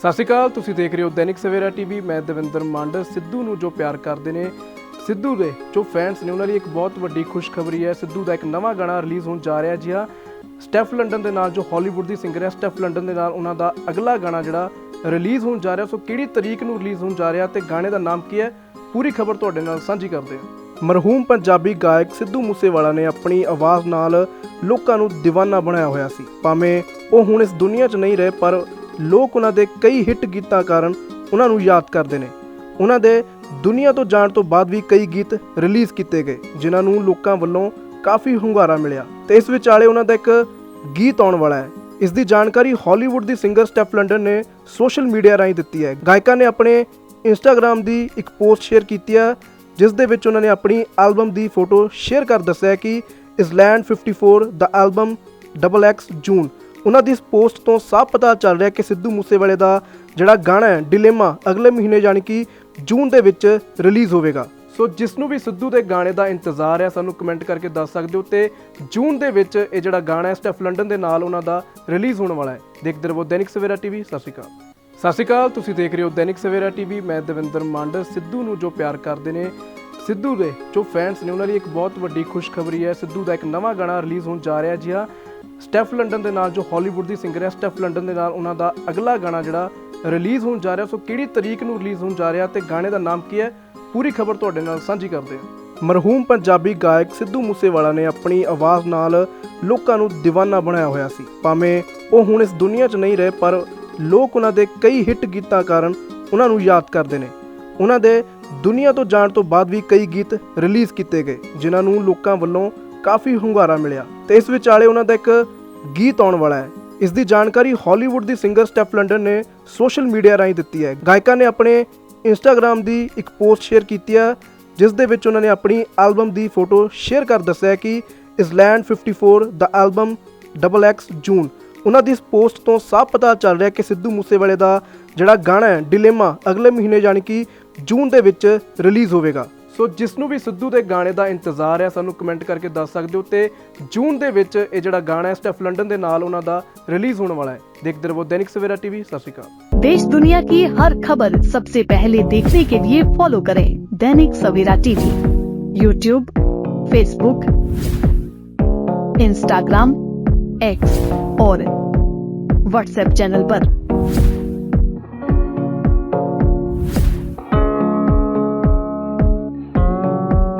ਸਤਿ ਸ਼੍ਰੀ ਅਕਾਲ, ਤੁਸੀਂ ਦੇਖ ਰਹੇ ਹੋ ਦੈਨਿਕ ਸਵੇਰਾ ਟੀਵੀ। ਮੈਂ ਦਵਿੰਦਰ ਮੰਡ, ਸਿੱਧੂ ਨੂੰ ਜੋ ਪਿਆਰ ਕਰਦੇ ਨੇ, ਸਿੱਧੂ ਦੇ ਜੋ ਫੈਨਸ ਨੇ, ਉਹਨਾਂ ਲਈ ਇੱਕ ਬਹੁਤ ਵੱਡੀ ਖੁਸ਼ਖਬਰੀ ਹੈ। ਸਿੱਧੂ ਦਾ ਇੱਕ ਨਵਾਂ ਗਾਣਾ ਰਿਲੀਜ਼ ਹੋਣ ਜਾ ਰਿਹਾ ਜੀ ਹਾਂ। ਸਟੈਫ ਲੰਡਨ ਦੇ ਨਾਲ ਜੋ ਹਾਲੀਵੁੱਡ ਦੀ ਸਿੰਗਰ ਹੈ, ਸਟੈਫ ਲੰਡਨ ਦੇ ਨਾਲ ਉਹਨਾਂ ਦਾ ਅਗਲਾ ਗਾਣਾ ਜਿਹੜਾ ਰਿਲੀਜ਼ ਹੋਣ ਜਾ ਰਿਹਾ, ਸੋ ਕਿਹੜੀ ਤਰੀਕ ਨੂੰ ਰਿਲੀਜ਼ ਹੋਣ ਜਾ ਰਿਹਾ ਤੇ ਗਾਣੇ ਦਾ ਨਾਮ ਕੀ ਹੈ, ਪੂਰੀ ਖਬਰ ਤੁਹਾਡੇ ਨਾਲ ਸਾਂਝੀ ਕਰਦੇ ਹਾਂ। ਮਰਹੂਮ ਪੰਜਾਬੀ ਗਾਇਕ ਸਿੱਧੂ ਮੂਸੇਵਾਲਾ ਨੇ ਆਪਣੀ ਆਵਾਜ਼ ਨਾਲ ਲੋਕਾਂ ਨੂੰ دیਵਾਨਾ ਬਣਾਇਆ ਹੋਇਆ ਸੀ। ਭਾਵੇਂ ਉਹ ਹੁਣ ਇਸ ਦੁਨੀਆ 'ਚ ਨਹੀਂ ਰਹੇ, ਪਰ ਲੋਕ ਉਹਨਾਂ ਦੇ ਕਈ ਹਿੱਟ ਗੀਤਾਂ ਕਾਰਨ ਉਹਨਾਂ ਨੂੰ ਯਾਦ ਕਰਦੇ ਨੇ। ਉਹਨਾਂ ਦੇ ਦੁਨੀਆ ਤੋਂ ਜਾਣ ਤੋਂ ਬਾਅਦ ਵੀ ਕਈ ਗੀਤ ਰਿਲੀਜ਼ ਕੀਤੇ ਗਏ, ਜਿਨ੍ਹਾਂ ਨੂੰ ਲੋਕਾਂ ਵੱਲੋਂ ਕਾਫੀ ਹੁੰਗਾਰਾ ਮਿਲਿਆ। ਤੇ ਇਸ ਵਿਚਾਲੇ ਉਹਨਾਂ ਦਾ ਇੱਕ ਗੀਤ ਆਉਣ ਵਾਲਾ ਹੈ। ਇਸ ਦੀ ਜਾਣਕਾਰੀ ਹਾਲੀਵੁੱਡ ਦੀ ਸਿੰਗਰ ਸਟੈਫ ਲੰਡਨ ਨੇ ਸੋਸ਼ਲ ਮੀਡੀਆ ਰਾਹੀਂ ਦਿੱਤੀ ਹੈ। ਗਾਇਕਾ ਨੇ ਆਪਣੇ ਇੰਸਟਾਗ੍ਰam ਦੀ ਇੱਕ ਪੋਸਟ ਸ਼ੇਅਰ ਕੀਤੀ ਹੈ, ਜਿਸ ਦੇ ਵਿੱਚ ਉਹਨਾਂ ਨੇ ਆਪਣੀ ਐਲਬਮ ਦੀ ਫੋਟੋ ਸ਼ੇਅਰ ਕਰ ਦੱਸਿਆ ਕਿ ਇਸਲੈਂਡ 54 ਦਾ ਐਲਬਮ ਡਬਲ ਐਕਸ ਜੂਨ ਉਹਨਾਂ ਦੀ ਇਸ ਪੋਸਟ ਤੋਂ ਸਾਫ਼ ਪਤਾ ਚੱਲ ਰਿਹਾ ਕਿ ਸਿੱਧੂ ਮੂਸੇਵਾਲੇ ਦਾ ਜਿਹੜਾ ਗਾਣਾ ਹੈ, ਡਿਲੇਮਾ, ਅਗਲੇ ਮਹੀਨੇ ਯਾਨੀ ਕਿ ਜੂਨ ਦੇ ਵਿੱਚ ਰਿਲੀਜ਼ ਹੋਵੇਗਾ। ਸੋ ਜਿਸ ਨੂੰ ਵੀ ਸਿੱਧੂ ਦੇ ਗਾਣੇ ਦਾ ਇੰਤਜ਼ਾਰ ਹੈ, ਸਾਨੂੰ ਕਮੈਂਟ ਕਰਕੇ ਦੱਸ ਸਕਦੇ ਹੋ ਤੇ ਜੂਨ ਦੇ ਵਿੱਚ ਇਹ ਜਿਹੜਾ ਗਾਣਾ ਹੈ ਸਟੈਫ ਲੰਡਨ ਦੇ ਨਾਲ ਉਹਨਾਂ ਦਾ ਰਿਲੀਜ਼ ਹੋਣ ਵਾਲਾ ਹੈ। ਦੇਖਦੇ ਰਹੋ ਦੈਨਿਕ ਸਵੇਰਾ ਟੀਵੀ, ਸਤਿ ਸ਼੍ਰੀ ਅਕਾਲ। ਸਤਿ ਸ਼੍ਰੀ ਅਕਾਲ, ਤੁਸੀਂ ਦੇਖ ਰਹੇ ਹੋ ਦੈਨਿਕ ਸਵੇਰਾ ਟੀਵੀ, ਮੈਂ ਦਵਿੰਦਰ ਮੰਡ ਸਿੱਧੂ ਨੂੰ ਜੋ ਪਿਆਰ ਕਰਦੇ ਨੇ, ਸਿੱਧੂ ਦੇ ਜੋ ਫੈਨਸ ਨੇ, ਉਹਨਾਂ ਲਈ ਇੱਕ ਬਹੁਤ ਵੱਡੀ ਖੁਸ਼ਖਬਰੀ ਹੈ। ਸਿੱਧੂ ਦਾ ਇੱਕ ਨਵਾਂ ਗਾਣਾ ਰਿਲੀਜ਼ ਹੋਣ ਜਾ ਰਿਹਾ ਜੀ ਹਾਂ। ਸਟੈਫ ਲੰਡਨ ਦੇ ਨਾਲ ਜੋ ਹਾਲੀਵੁੱਡ ਦੀ ਸਿੰਗਰ ਹੈ, ਸਟੈਫ ਲੰਡਨ ਦੇ ਨਾਲ ਉਹਨਾਂ ਦਾ ਅਗਲਾ ਗਾਣਾ ਜਿਹੜਾ ਰਿਲੀਜ਼ ਹੋਣ ਜਾ ਰਿਹਾ, ਸੋ ਕਿਹੜੀ ਤਰੀਕ ਨੂੰ ਰਿਲੀਜ਼ ਹੋਣ ਜਾ ਰਿਹਾ ਤੇ ਗਾਣੇ ਦਾ ਨਾਮ ਕੀ ਹੈ, ਪੂਰੀ ਖਬਰ ਤੁਹਾਡੇ ਨਾਲ ਸਾਂਝੀ ਕਰਦੇ ਹਾਂ। ਮਰਹੂਮ ਪੰਜਾਬੀ ਗਾਇਕ ਸਿੱਧੂ ਮੂਸੇਵਾਲਾ ਨੇ ਆਪਣੀ ਆਵਾਜ਼ ਨਾਲ ਲੋਕਾਂ ਨੂੰ دیਵਾਨਾ ਬਣਾਇਆ ਹੋਇਆ ਸੀ। ਭਾਵੇਂ ਉਹ ਹੁਣ ਇਸ ਦੁਨੀਆ 'ਚ ਨਹੀਂ ਰਹੇ, ਪਰ ਲੋਕ ਉਹਨਾਂ ਦੇ ਕਈ ਹਿੱਟ ਗੀਤਾਂ ਕਾਰਨ ਉਹਨਾਂ ਨੂੰ ਯਾਦ ਕਰਦੇ ਨੇ। ਉਹਨਾਂ ਦੇ ਦੁਨੀਆ ਤੋਂ ਜਾਣ ਤੋਂ ਬਾਅਦ ਵੀ ਕਈ ਗੀਤ ਰਿਲੀਜ਼ ਕੀਤੇ ਗਏ, ਜਿਨ੍ਹਾਂ ਨੂੰ ਲੋਕਾਂ ਵੱਲੋਂ ਕਾਫੀ ਹੁੰਗਾਰਾ ਮਿਲਿਆ ਤੇ ਇਸ ਵਿਚਾਲੇ ਉਹਨਾਂ ਦਾ ਇੱਕ ਗੀਤ ਆਉਣ ਵਾਲਾ ਹੈ। ਇਸ ਦੀ ਜਾਣਕਾਰੀ ਹਾਲੀਵੁੱਡ ਦੀ ਸਿੰਗਰ ਸਟੈਫ ਲੰਡਨ ਨੇ ਸੋਸ਼ਲ ਮੀਡੀਆ ਰਾਹੀਂ ਦਿੱਤੀ ਹੈ। ਗਾਇਕਾ ਨੇ ਆਪਣੇ ਇੰਸਟਾਗ੍ਰam ਦੀ ਇੱਕ ਪੋਸਟ ਸ਼ੇਅਰ ਕੀਤੀ ਹੈ, ਜਿਸ ਦੇ ਵਿੱਚ ਉਹਨਾਂ ਨੇ ਆਪਣੀ ਐਲਬਮ ਦੀ ਫੋਟੋ ਸ਼ੇਅਰ ਕਰ ਦੱਸਿਆ ਕਿ ਇਸਲੈਂਡ 54 ਦਾ ਐਲਬਮ ਡਬਲ ਐਕਸ ਜੂਨ ਉਹਨਾਂ ਦੀ ਇਸ ਪੋਸਟ ਤੋਂ ਸਾਫ਼ ਪਤਾ ਚੱਲ ਰਿਹਾ ਕਿ ਸਿੱਧੂ ਮੂਸੇਵਾਲੇ ਦਾ ਜਿਹੜਾ ਗਾਣਾ ਹੈ ਡਿਲੇਮਾ ਅਗਲੇ ਮਹੀਨੇ ਯਾਨੀ ਕਿ ਜੂਨ ਦੇ ਵਿੱਚ ਰਿਲੀਜ਼ ਹੋਵੇਗਾ। ਸੋ ਜਿਸ ਨੂੰ ਵੀ ਸਿੱਧੂ ਦੇ ਗਾਣੇ ਦਾ ਇੰਤਜ਼ਾਰ ਹੈ ਸਾਨੂੰ ਕਮੈਂਟ ਕਰਕੇ ਦੱਸ ਸਕਦੇ ਹੋ ਤੇ ਜੂਨ ਦੇ ਵਿੱਚ ਇਹ ਜਿਹੜਾ ਗਾਣਾ ਹੈ ਸਟੈਫ ਲੰਡਨ ਦੇ ਨਾਲ ਉਹਨਾਂ ਦਾ ਰਿਲੀਜ਼ ਹੋਣ ਵਾਲਾ ਹੈ ਦੇਖਦੇ ਰਹੋ ਦੈਨਿਕ ਸਵੇਰਾ ਟੀਵੀ ਸਤਿ ਸ਼੍ਰੀ ਅਕਾਲ देश दुनिया की हर खबर सबसे पहले देखने के लिए फॉलो करें Dainik Savera TV YouTube Facebook Instagram X और व्हाट्सएप चैनल पर।